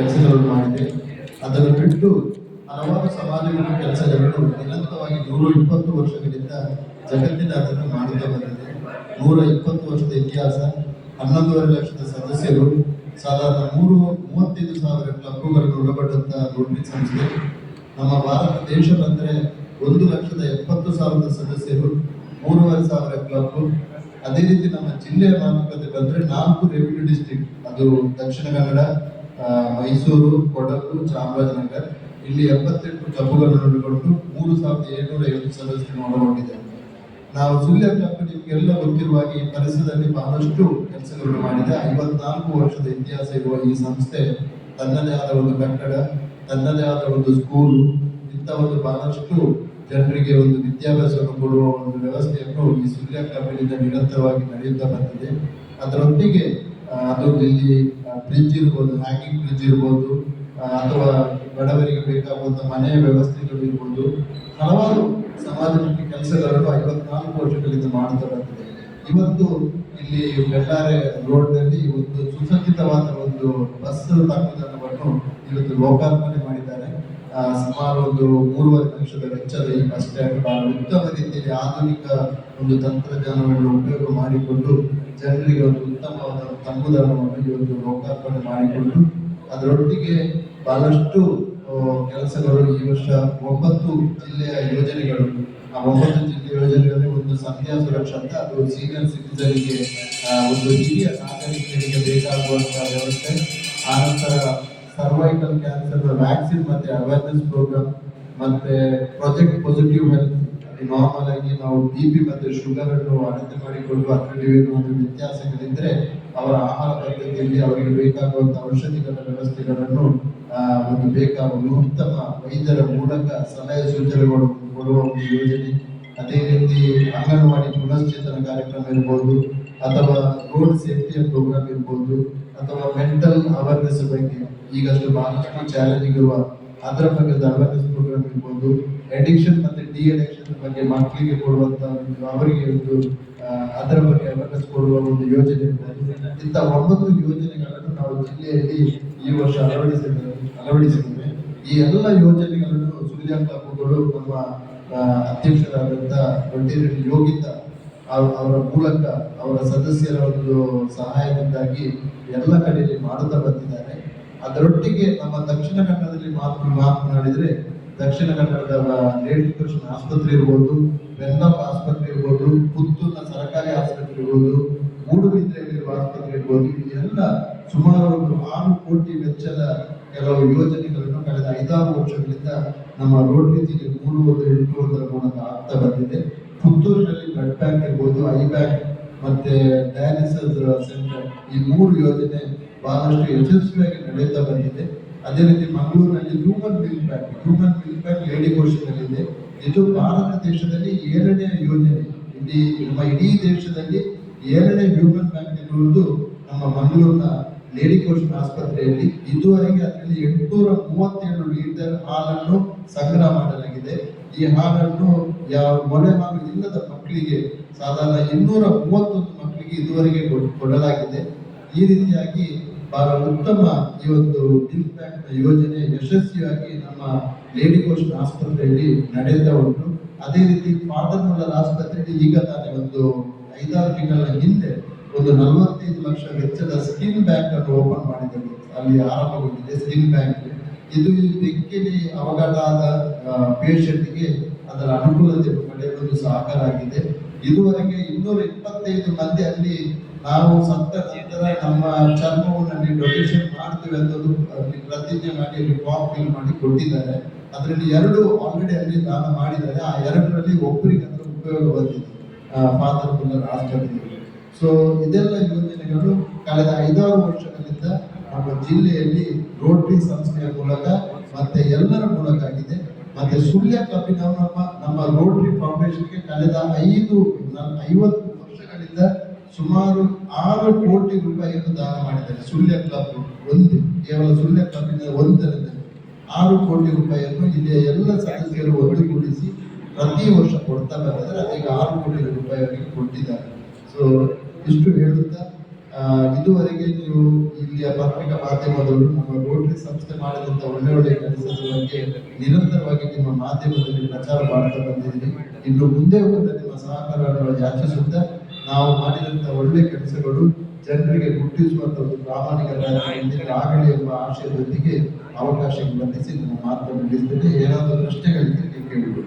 ಕೆಲಸಗಳನ್ನು ಮಾಡಿದೆ. ಅದನ್ನು ಬಿಟ್ಟು ಹಲವಾರು ಸಮಾಜಗಳ ಕೆಲಸಗಳನ್ನು ನಿರಂತರವಾಗಿ ನೂರ ಇಪ್ಪತ್ತು ವರ್ಷಗಳಿಂದ ಜಗತ್ತಿನಾದ್ಯಂತ ಮಾಡುತ್ತಾ ಬಂದಿದೆ. ನೂರ ಇಪ್ಪತ್ತು ವರ್ಷದ ಇತಿಹಾಸ, ಹನ್ನೊಂದೂವರೆ ಲಕ್ಷದ ಸದಸ್ಯರು, ಸಾಧಾರಣ ಮೂರು, ಮೂವತ್ತೈದು ಸಾವಿರ ಕ್ಲಬ್ಗಳನ್ನು ಒಳಪಟ್ಟಂತಹ ರೋಟರಿ ಸಂಸ್ಥೆ. ನಮ್ಮ ಭಾರತ ದೇಶ ಬಂದರೆ ಒಂದು ಲಕ್ಷದ ಎಪ್ಪತ್ತು ಸಾವಿರದ ಸದಸ್ಯರು, ಮೂರುವರೆ ಸಾವಿರ ಕ್ಲಬ್ ಅದೇ ರೀತಿ ನಮ್ಮ ಜಿಲ್ಲೆಯ ಮಾತುಕತೆ ಬಂದರೆ ನಾಲ್ಕು ರೆವಿನ್ಯೂ ಡಿಸ್ಟ್ರಿಕ್ಟ್, ಅದು ದಕ್ಷಿಣ ಕನ್ನಡ ಮೈಸೂರು ಕೊಡಗು ಚಾಮರಾಜನಗರ ಇಲ್ಲಿ ಎಪ್ಪತ್ತೆಂಟು ಕ್ಲಬ್ಗಳನ್ನು ಒಳಗೊಂಡು ಮೂರು ಸಾವಿರದ ಏಳ್ನೂರ ಐವತ್ತು ಸದಸ್ಯರನ್ನು ಒಳಗೊಂಡಿದೆ. ನಾವು ಸುಳ್ಯ ಕ್ಲಬ್ ಎಲ್ಲ ಗೊತ್ತಿರುವ ಹಾಗೆ ಈ ಪರಿಸರದಲ್ಲಿ ಬಹಳಷ್ಟು ಕೆಲಸಗಳನ್ನು ಮಾಡಿದೆ. ಐವತ್ನಾಲ್ಕು ವರ್ಷದ ಇತಿಹಾಸ ಇರುವ ಈ ಸಂಸ್ಥೆ ತನ್ನದೇ ಆದ ಒಂದು ಕಟ್ಟಡ ತನ್ನದೇ ಆದ ಒಂದು ಸ್ಕೂಲ್ ಇಂಥ ಒಂದು ಬಹಳಷ್ಟು ಜನರಿಗೆ ಒಂದು ವಿದ್ಯಾಭ್ಯಾಸವನ್ನು ಕೊಡುವ ಒಂದು ವ್ಯವಸ್ಥೆಯನ್ನು ಈ ಸುಳ್ಯ ಕ್ಲಬ್ನಿಂದ ನಿರಂತರವಾಗಿ ನಡೆಯುತ್ತಾ ಬಂದಿದೆ. ಅದರೊಟ್ಟಿಗೆ ಆ, ಅದು ಇಲ್ಲಿ ಬ್ರಿಡ್ಜ್ ಇರ್ಬೋದು ಹ್ಯಾಂಗಿಂಗ್ ಫ್ರಿಜ್ ಇರ್ಬೋದು ಅಥವಾ ಬಡವರಿಗೆ ಬೇಕಾಗುವಂತ ಮನೆಯ ವ್ಯವಸ್ಥೆಗಳು ಇರ್ಬೋದು. ಹಲವಾರು ಸಮಾಜಮುಖಿ ಕೆಲಸಗಳನ್ನು ಐವತ್ನಾಲ್ಕು ವರ್ಷಗಳಿಂದ ಮಾಡ್ತಾ ಬಂದಿದೆ. ಇವತ್ತು ಇಲ್ಲಿ ಬೆಳ್ಳಾರೆ ರೋಡ್ನಲ್ಲಿ ಒಂದು ಸುಸಜ್ಜಿತವಾದ ಒಂದು ಬಸ್ ತಂಗುದಾಣವನ್ನು ಇವತ್ತು ಲೋಕಾರ್ಪಣೆ ಮಾಡಿದ್ದಾರೆ. ಸುಮಾರು ಒಂದು ಮೂರುವರೆ ನಿಮಿಷದ ವೆಚ್ಚದ ಈ ಬಸ್ ಸ್ಟ್ಯಾಂಡ್ ಬಹಳ ಉತ್ತಮ ರೀತಿಯಲ್ಲಿ ಆಧುನಿಕ ಒಂದು ತಂತ್ರಜ್ಞಾನವನ್ನು ಉಪಯೋಗ ಮಾಡಿಕೊಂಡು ಜನರಿಗೆ ಒಂದು ಉತ್ತಮವಾದ ತಂಗುದಾಣವನ್ನು ಒಂದು ಲೋಕಾರ್ಪಣೆ ಮಾಡಿಕೊಂಡು ಅದರೊಟ್ಟಿಗೆ ಬಹಳಷ್ಟು ಕೆಲಸಗಳು ಈ ವರ್ಷ ಒಂಬತ್ತು ಜಿಲ್ಲೆಯ ಯೋಜನೆಗಳು, ಆ ಒಂಬತ್ತು ಜಿಲ್ಲೆ ಯೋಜನೆಗಳಲ್ಲಿ ಒಂದು ಸಂಧ್ಯಾ ಸುರಕ್ಷಾ ಅದು ಸೀನಿಯರ್ ಸಿಟಿಸನ್ಗೆ ಒಂದು ಹಿರಿಯ ನಾಗರಿಕರಿಗೆ ಬೇಕಾಗುವಂತಹ ವ್ಯವಸ್ಥೆ. ಆನಂತರ ಸರ್ವೈಕಲ್ ಕ್ಯಾನ್ಸರ್ ವ್ಯಾಕ್ಸಿನ್ ಮತ್ತೆ ಅವೇರ್ನೆಸ್ ಪ್ರೋಗ್ರಾಮ್ ಮತ್ತೆ ಪ್ರಾಜೆಕ್ಟ್ ಪಾಸಿಟಿವ್ ಹೆಲ್ತ್ ನಾರ್ಮಲ್ ಆಗಿ ನಾವು ಬಿ ಪಿ ಮತ್ತೆ ಶುಗರ್ ಅನ್ನು ಅಳತೆ ಮಾಡಿಕೊಂಡು ಅದರಲ್ಲಿ ಒಂದು ವ್ಯತ್ಯಾಸಗಳಿದ್ರೆ ಅವರ ಆಹಾರ ಪದ್ಧತಿಯಲ್ಲಿ ಅವರಿಗೆ ಬೇಕಾಗುವಂತಹ ಔಷಧಿಗಳ ವ್ಯವಸ್ಥೆಗಳನ್ನು ಒಂದು ಬೇಕಾಗುವ ಉತ್ತಮ ವೈದ್ಯರ ಮೂಲಕ ಸಲಹೆ ಸೂಚನೆಗಳು ಕೊಡುವ ಒಂದು ಯೋಜನೆ. ಅದೇ ರೀತಿ ಅಂಗನವಾಡಿ ಪುನಶ್ಚೇತನ ಕಾರ್ಯಕ್ರಮ ಇರ್ಬೋದು, ಅಥವಾ ರೋಡ್ ಸೇಫ್ಟಿಯ ಪ್ರೋಗ್ರಾಮ್ ಇರ್ಬೋದು, ಅಥವಾ ಮೆಂಟಲ್ ಅವೇರ್ನೆಸ್ ಬಗ್ಗೆ. ಈಗಷ್ಟು ಬಹಳಷ್ಟು ಚಾಲೆಂಜ್ ಇರುವ, ಅದರ ಬಗ್ಗೆ ಅವೇರ್ನೆಸ್ ಪ್ರೋಗ್ರಾಮ್ ಇರ್ಬೋದು. ಅಡಿಕ್ಷನ್ ಮತ್ತೆ ಡಿ ಅಡಿಕ್ಷನ್ ಬಗ್ಗೆ ಮಕ್ಕಳಿಗೆ ಕೊಡುವಂತ ಒಂದು ಅವರಿಗೆ ಒಂದು ಅದರ ಬಗ್ಗೆ ಅವೇರ್ನೆಸ್ ಕೊಡುವ ಒಂದು ಯೋಜನೆ ಇಂಥ ಒಂಬತ್ತು ಯೋಜನೆಗಳನ್ನು ನಾವು ಜಿಲ್ಲೆಯಲ್ಲಿ ಈ ವರ್ಷ ಅಳವಡಿಸಿದ್ದೇವೆ ಅಳವಡಿಸಿದ್ದೇವೆ. ಈ ಎಲ್ಲ ಯೋಜನೆಗಳನ್ನು ಸೂರ್ಯಾಂತ ಕ್ಲಬ್ಗಳು ನಮ್ಮ ಅಧ್ಯಕ್ಷರಾದಂತ ದೊಡ್ಡಿರೆಡ್ಡಿ ಯೋಗಿತ ಅವ್- ಅವರ ಮೂಲಕ ಅವರ ಸದಸ್ಯರ ಒಂದು ಸಹಾಯದಿಂದಾಗಿ ಎಲ್ಲ ಕಡೆಯಲ್ಲಿ ಮಾಡುತ್ತಾ ಬಂದಿದ್ದಾರೆ. ಅದರೊಟ್ಟಿಗೆ ನಮ್ಮ ದಕ್ಷಿಣ ಕನ್ನಡದಲ್ಲಿ ಮಾತು ಮಾತನಾಡಿದ್ರೆ ದಕ್ಷಿಣ ಕನ್ನಡದ ಲೇಡಿ ಕೃಷ್ಣ ಆಸ್ಪತ್ರೆ ಇರ್ಬೋದು ಬೆನ್ನಪ್ಪ ಆಸ್ಪತ್ರೆ ಇರ್ಬೋದು, ಪುತ್ತೂರಿನ ಸರ್ಕಾರಿ ಆಸ್ಪತ್ರೆ ಇರ್ಬೋದು ಮೂಡುಬಿದ್ರೆಯಲ್ಲಿರುವ ಆಸ್ಪತ್ರೆ ಇರ್ಬೋದು ಇದೆಲ್ಲ ಸುಮಾರು ಒಂದು ಆರು ಕೋಟಿ ವೆಚ್ಚದ ಕೆಲವು ಯೋಜನೆಗಳನ್ನು ಕಳೆದ ಐದಾರು ವರ್ಷಗಳಿಂದ ನಮ್ಮ ರೋಡ್ ಒಂದು ಎಂಟು ಒಂದರ ಮೂಲಕ ಆಗ್ತಾ ಬಂದಿದೆ. ಪುತ್ತೂರಿನಲ್ಲಿ ಬ್ಲಡ್ ಬ್ಯಾಂಕ್ ಇರ್ಬೋದು, ಐ ಬ್ಯಾಂಕ್ ಮತ್ತೆ ಡಯಾಲಿಸಿಸ್ ಸೆಂಟರ್ ಈ ಮೂರು ಯೋಜನೆ ಬಹಳಷ್ಟು ಯಶಸ್ವಿಯಾಗಿ ನಡೆಯುತ್ತಾ ಬಂದಿದೆ. ಅದೇ ರೀತಿ ಮಂಗಳೂರಿನಲ್ಲಿ human milk bank human milk bank lady ಇದೆ ಇದು ಭಾರತ ದೇಶದಲ್ಲಿ ಏಳನೇ ಯೋಜನೆ. ಇಡೀ ನಮ್ಮ ಇಡೀ ದೇಶದಲ್ಲಿ ಏಳನೇ ಹ್ಯೂಮನ್ ಬ್ಯಾಂಕ್ ಇರುವುದು ನಮ್ಮ ಮಂಗಳೂರಿನ ಲೇಡಿ ಕೋಶನ್ ಆಸ್ಪತ್ರೆಯಲ್ಲಿ. ಇದುವರೆಗೆ ಅದರಲ್ಲಿ ಎಂಟುನೂರ ಮೂವತ್ತೇಳು ಲೀಟರ್ ಹಾಲನ್ನು ಸಂಗ್ರಹ ಮಾಡಲಾಗಿದೆ. ಈ ಹಾಲನ್ನು ಯಾವ ಮೊಳೆ ಹಾಲು ಇಲ್ಲದ ಮಕ್ಕಳಿಗೆ ಸಾಧಾರಣ ಇನ್ನೂರ ಮೂವತ್ತೊಂದು ಮಕ್ಕಳಿಗೆ ಇದುವರೆಗೆ ಕೊಡ್- ಕೊಡಲಾಗಿದೆ. ಈ ರೀತಿಯಾಗಿ ಬಹಳ ಉತ್ತಮ ಈ ಒಂದು ಬ್ಯಾಂಕ್ ಯೋಜನೆ ಯಶಸ್ವಿಯಾಗಿ ನಮ್ಮ ಲೇಡಿ ಕೋಸ್ಟ್ ಆಸ್ಪತ್ರೆಯಲ್ಲಿ ನಡೆಯುತ್ತಾ ಉಂಟು. ಅದೇ ರೀತಿ ಪಾಟರ್ಮುಲ್ಲರ್ ಆಸ್ಪತ್ರೆಯಲ್ಲಿ ಈಗ ತಾನೇ ಒಂದು ಐದಾರು ತಿಂಗಳ ಹಿಂದೆ ಒಂದು ನಲವತ್ತೈದು ಲಕ್ಷ ವೆಚ್ಚದ ಸ್ಕಿನ್ ಬ್ಯಾಂಕ್ ಅನ್ನು ಓಪನ್ ಮಾಡಿದರು ಅಲ್ಲಿ ಆರಂಭಗೊಂಡಿದೆ ಸ್ಕಿನ್ ಬ್ಯಾಂಕ್ ಇದು ಬೆಕ್ಕಿಲಿ ಅವಘಡ ಆದ ಪೇಷಂಟ್ಗೆ ಅದರ ಅನುಕೂಲತೆ ಪಡೆಯಲು ಸಹಕಾರ ಆಗಿದೆ ಇದುವರೆಗೆ ಇನ್ನೂರ ಇಪ್ಪತ್ತೈದು ಮಂದಿ ಅಲ್ಲಿ ನಾವು ಸತ್ತ ನಂತರ ನಮ್ಮ ಚರ್ಮವನ್ನು ಡೊನೇಷನ್ ಮಾಡ್ತೀವಿ ಅಲ್ಲಿ ಪ್ರತಿಜ್ಞೆ ಮಾಡಿ ಅಲ್ಲಿ ಫಾರ್ಮ್ ಫಿಲ್ ಮಾಡಿ ಕೊಟ್ಟಿದ್ದಾರೆ. ಅದರಲ್ಲಿ ಎರಡು ಆಲ್ರೆಡಿ ಅಲ್ಲಿ ದಾನ ಮಾಡಿದ್ದಾರೆ. ಆ ಎರಡರಲ್ಲಿ ಒಬ್ಬರಿಗೆ ಅದರ ಉಪಯೋಗ ಬಂದಿದೆ. ಫಾದರ್ ಮುಲ್ಲರ್ ಆಸ್ಪತ್ರೆಗೆ ಸೊ ಇದೆಲ್ಲ ಯೋಜನೆಗಳು ಕಳೆದ ಐದಾರು ವರ್ಷಗಳಿಂದ ನಮ್ಮ ಜಿಲ್ಲೆಯಲ್ಲಿ ರೋಟರಿ ಸಂಸ್ಥೆಯ ಮೂಲಕ ಮತ್ತೆ ಎಲ್ಲರ ಮೂಲಕ ಆಗಿದೆ. ಮತ್ತೆ ಸುಳ್ಯ ಕ್ಲಬ್ಬಿನ ನಮ್ಮ ನಮ್ಮ ರೋಟರಿ ಫೌಂಡೇಶನ್ಗೆ ಕಳೆದ ಐದು, ಐವತ್ತು ಸುಮಾರು ಆರು ಕೋಟಿ ರೂಪಾಯಿಯನ್ನು ದಾನ ಮಾಡಿದ್ದಾರೆ. ಸುಳ್ಯ ಕ್ಲಬ್ ಒಂದು, ಕೇವಲ ಸುಳ್ಯ ಕ್ಲಬ್ನಿಂದ ಒಂದರಲ್ಲಿ ಆರು ಕೋಟಿ ರೂಪಾಯಿಯನ್ನು ಇಲ್ಲಿಯ ಎಲ್ಲ ಸದಸ್ಯರು ಒಟ್ಟುಗೂಡಿಸಿ ಪ್ರತಿ ವರ್ಷ ಕೊಡ್ತಾ ಬಂದಿದ್ದಾರೆ. ಅದೀಗ ಆರು ಕೋಟಿ ರೂಪಾಯಿ ಕೊಟ್ಟಿದ್ದಾರೆ. ಸೊ ಇಷ್ಟು ಹೇಳುತ್ತಾ ಇದುವರೆಗೆ ನೀವು ಇಲ್ಲಿ ಇಲ್ಲಿಯ ಪತ್ರಿಕಾ ಮಾಧ್ಯಮದವರು, ನಮ್ಮ ರೋಟರಿ ಸಂಸ್ಥೆ ಮಾಡಿದಂತ ಒಳ್ಳೆ ಒಳ್ಳೆಯ ಕೆಲಸದ ಬಗ್ಗೆ ನಿರಂತರವಾಗಿ ನಿಮ್ಮ ಮಾಧ್ಯಮದಲ್ಲಿ ಪ್ರಚಾರ ಮಾಡ್ತಾ ಬಂದಿದ್ದೀರಿ. ಇನ್ನು ಮುಂದೆ ಕೂಡ ನಿಮ್ಮ ಸಹಕಾರವನ್ನು ಯಾಚಿಸುತ್ತಾ ನಾವು ಮಾಡಿದಂತಹ ಒಳ್ಳೆ ಕೆಲಸಗಳು ಜನರಿಗೆ ಮುಟ್ಟಿಸುವಂತ ಒಂದು ಪ್ರಾಮಾಣಿಕ ಆಗಲಿ ಎಂಬ ಆಶಯದೊಂದಿಗೆ ಅವಕಾಶ ಬಂಧಿಸಿ ನಮ್ಮ ಮಾತನ್ನು ಮುಗಿಸ್ತೇನೆ ಏನಾದರೂ ಪ್ರಶ್ನೆಗಳಿದ್ದರೆ ನೀವು